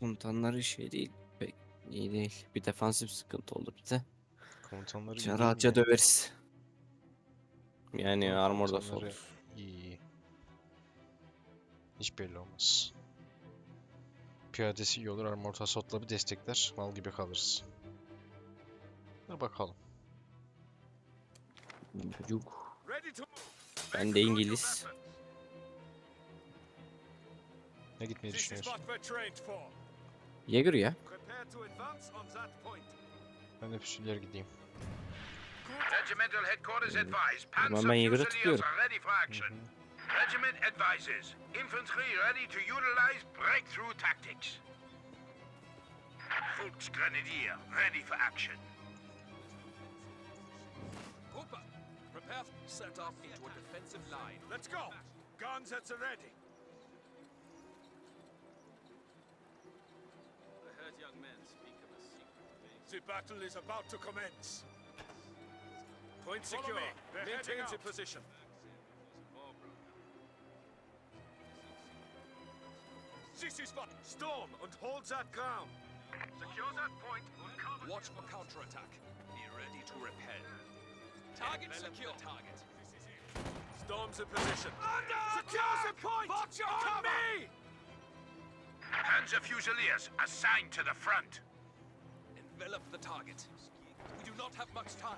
komutanları şey değil. Pek iyi değil. Bir defansif sıkıntı olur bize. Komutanları iyi Rahatça mi? döveriz. Yani armor da olur. İyi Hiç belli olmaz. Piyadesi iyi olur. Armor tasotla bir destekler. Mal gibi kalırız. Dur bakalım. Çocuk. Ben de İngiliz. Ne gitmeyi düşünüyorsun? Jaeger ya. Ben de füsüller gideyim. Regimental headquarters ee, advise. Panzer ben Jaeger'ı tıklıyorum. Regiment advises. Infantry ready to utilize breakthrough tactics. Volksgrenadier ready for action. Cooper, prepare set off into a defensive line. Let's go. Guns at the ready. The battle is about to commence. Point secure. Maintain the position. This is what storm and hold that ground. Secure that point Watch for counterattack. Be ready to repel. Target secure. Target. Storm the position. Under secure the point. Watch your On cover. me. Panzer Fusiliers assigned to the front envelop the target. We do not have much time.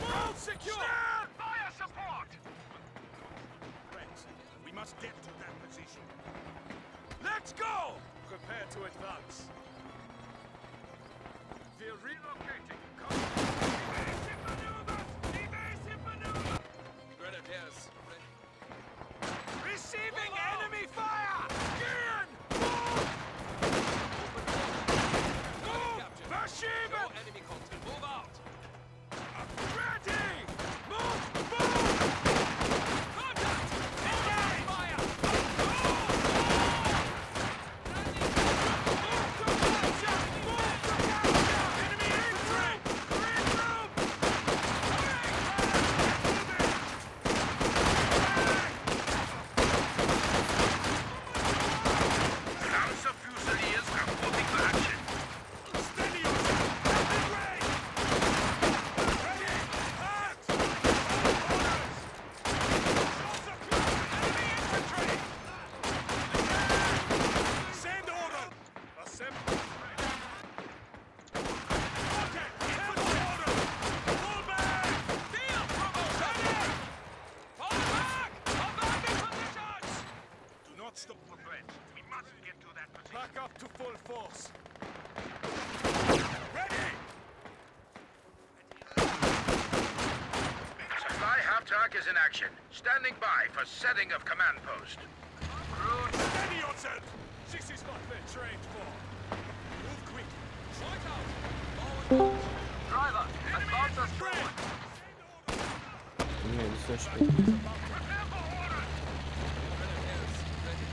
Wall secure! Stand! Fire support! Friends, we must get to that position. Let's go! Prepare to advance. We're relocating. Laptark is in action. Standing by for setting of command post. Crew... Steady yourself! This is what we're trained for. Move quick. Strike out. Driver, advance us forward. Prepare for слышно.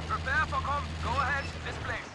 Prepare for com. Go ahead. This place.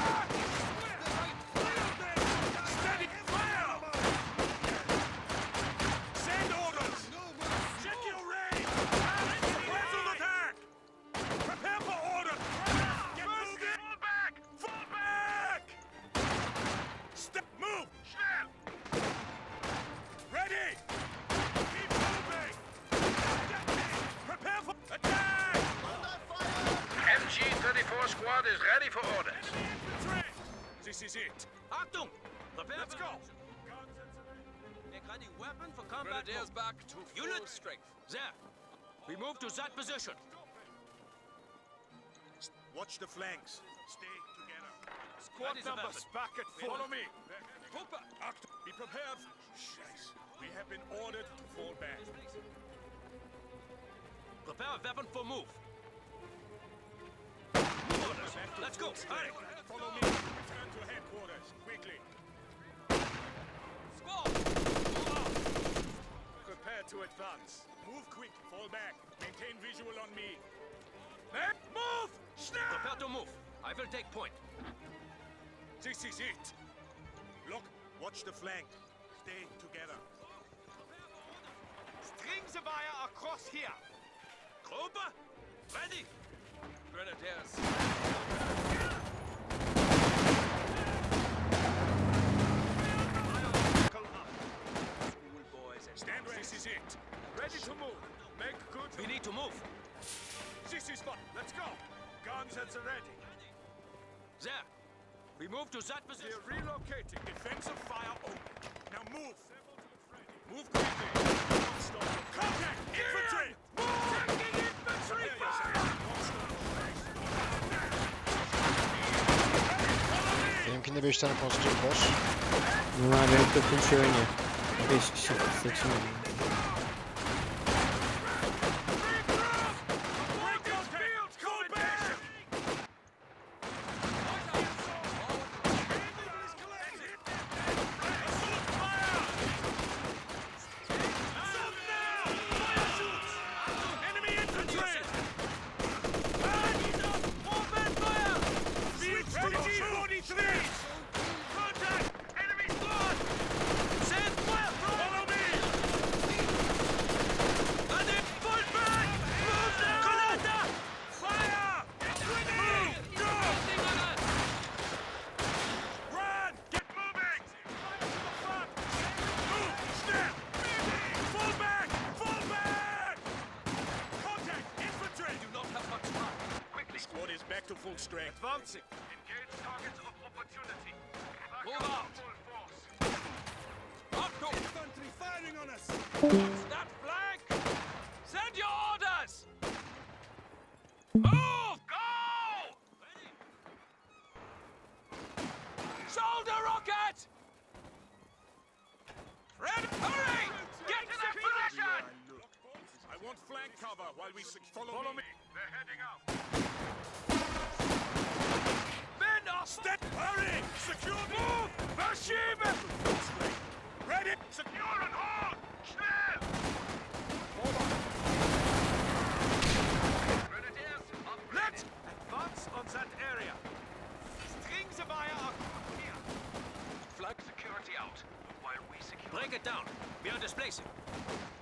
bloody weapon for combat. Grenadiers oh. back to full Unit. strength. There. We move to that position. Watch the flanks. Stay together. Squad at Spacket, follow me. Cooper. Act be prepared. Scheiße. We have been ordered to fall back. Prepare a weapon for move. Orders. Let's go. Hurry. Follow me. Return to headquarters. Quickly. Squad! advance. Move quick, fall back. Maintain visual on me. Back, move! Snap! Prepare to move. I will take point. This is it. Look, watch the flank. Stay together. String the wire across here. Gruppe, ready. Grenadiers. is it. Ready to move. Make good. We need to move. This is fun. Let's go. Guns at the ready. There. We move to that position. We're relocating. Defensive fire open. Now move. Move quickly. Stop. Contact! Infantry! Move! Taking infantry fire! Benimkinde 5 tane var. Bunlar benim 5 kişi, 8 full strength. Advancing. Engage targets of opportunity. Back Move out. Full force. Infantry firing on us. What's that flank? Send your orders. Move. Go. Shoulder rocket. Red, hurry! Get to that position! I want flank cover while we follow, follow me. me. They're heading up. Men are step hurry! Secure move! Verschieben! Ready! Secure and hold! Schnell! Grenadiers, Let's advance on that area. String the wire Here. Flag security out. While we secure... Break it down. We are displacing.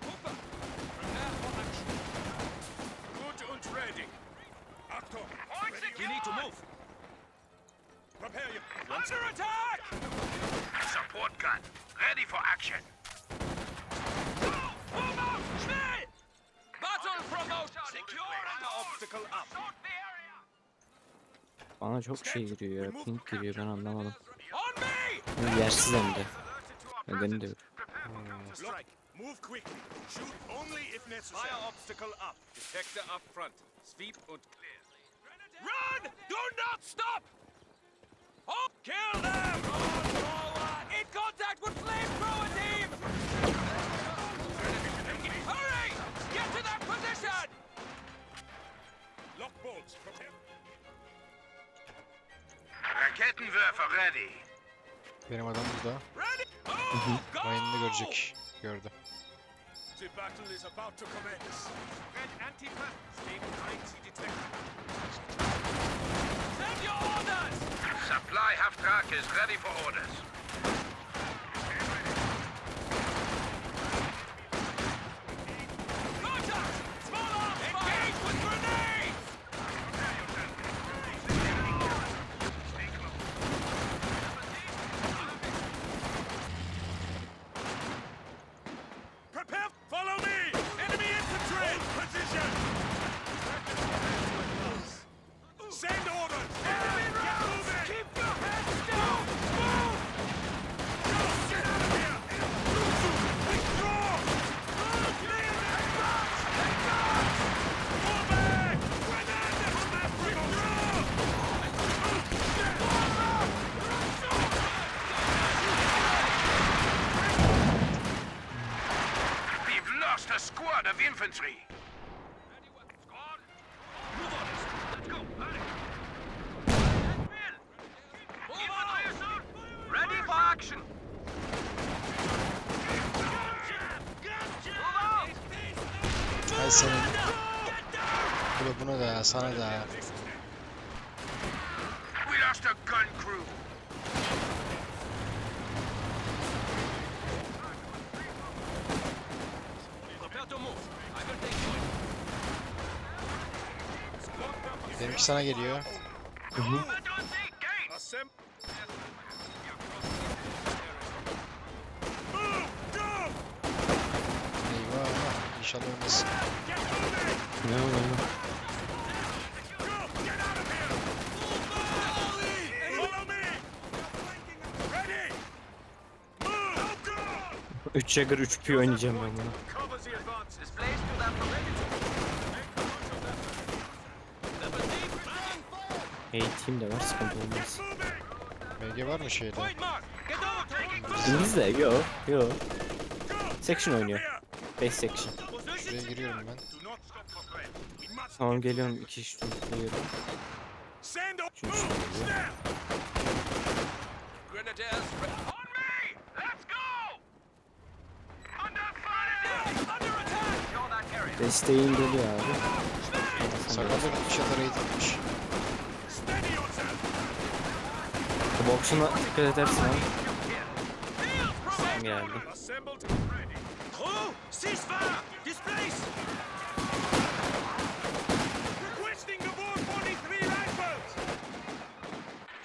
Hooper! Prepare for action. Good and ready. Achtung! You need to move. prepare you. Under attack! Support gun. Ready for action. Move out! Schnell! Battle promote! Secure and obstacle up. Bana çok şey giriyor ya. Pink giriyor ben anlamadım. Yani yersiz hem de. Nedeni de yok. Move quickly. Shoot only if necessary. Fire obstacle up. Detector up front. Sweep and clear. Run! Do not stop! Oh, kill them! In contact with flamethrower team! Hurry! Get to that position! Lock bolts, prepare. Raketenwerfer ready. Benim adam burada. Mayınını oh, görecek. Gördü. The battle is about to commence. Red anti Stable detected. Supply half track is ready for orders. lost a squad of infantry. Ready for action! Hay senin... Bunu buna da sana da Benimki sana geliyor. Hı hı. Eyvah. İnşallah ölmesin. Ne oldu? Üç Jagger üç piyon oynayacağım ben bunu. eğitim de var sıkıntı olmaz. MG var mı şeyde? İngilizce yo yo. Section oynuyor. 5 section. Şuraya giriyorum ben. Tamam geliyorum iki iş tutuyorum. Çünkü Desteğin dolu abi. Sakalı bir çadır eğitilmiş. Boksuna dikkat edersin ha. Geldi. Requesting the 43 rifles!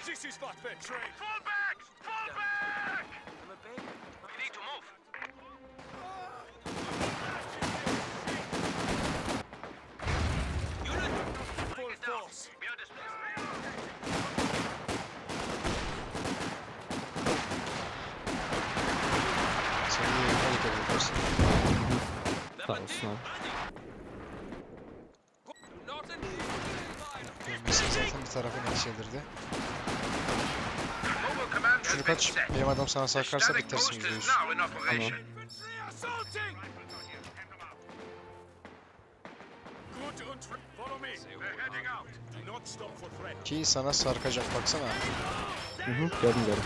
This is not fair trade. Sağ olsun abi. Messi zaten bir tarafını yükseldirdi. Şunu kaç, benim adam sana sarkarsa bitirsin %100. Tamam. Ki sana sarkacak baksana. Hı hı, gördüm gördüm.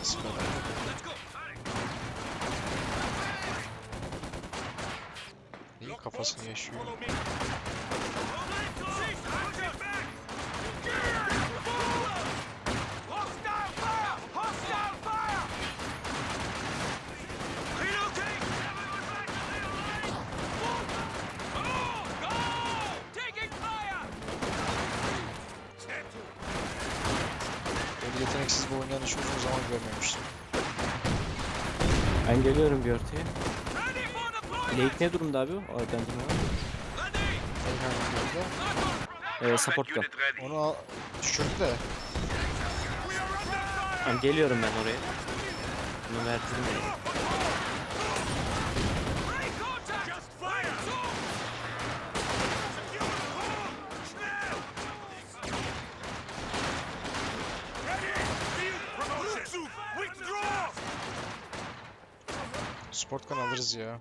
Bismillah. kafasını yaşıyor. Böyle yeteneksiz bir oynayan hiç uzun zaman görmemiştim. Ben geliyorum bir ortaya. Lake ne durumda abi? Aa, ben durumda. Ee, support gun. Onu al, düşürdü de. Ben geliyorum ben oraya. Bunu verdim ya. Sport kan alırız ya.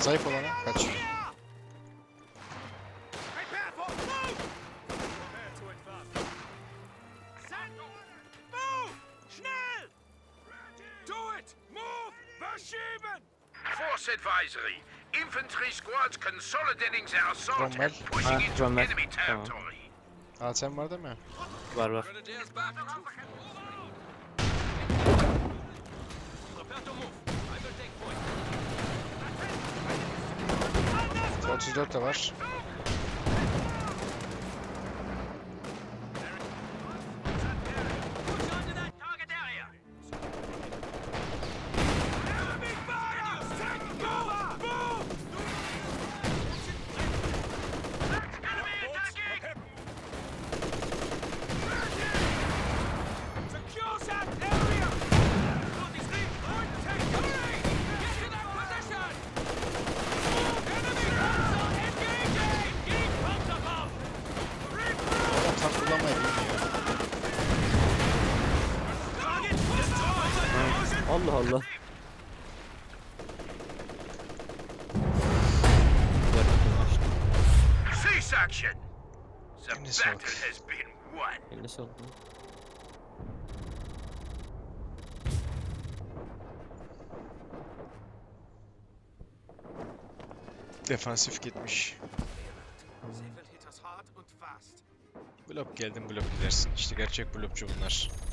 Zayıf olana kaç. Force advisory. Infantry squads consolidating their assault and pushing into enemy territory. Aa sen var değil mi? Var var. 34 de var. yanlış oldu. Defansif gitmiş. Blok geldim blok gidersin. İşte gerçek blokçu bunlar.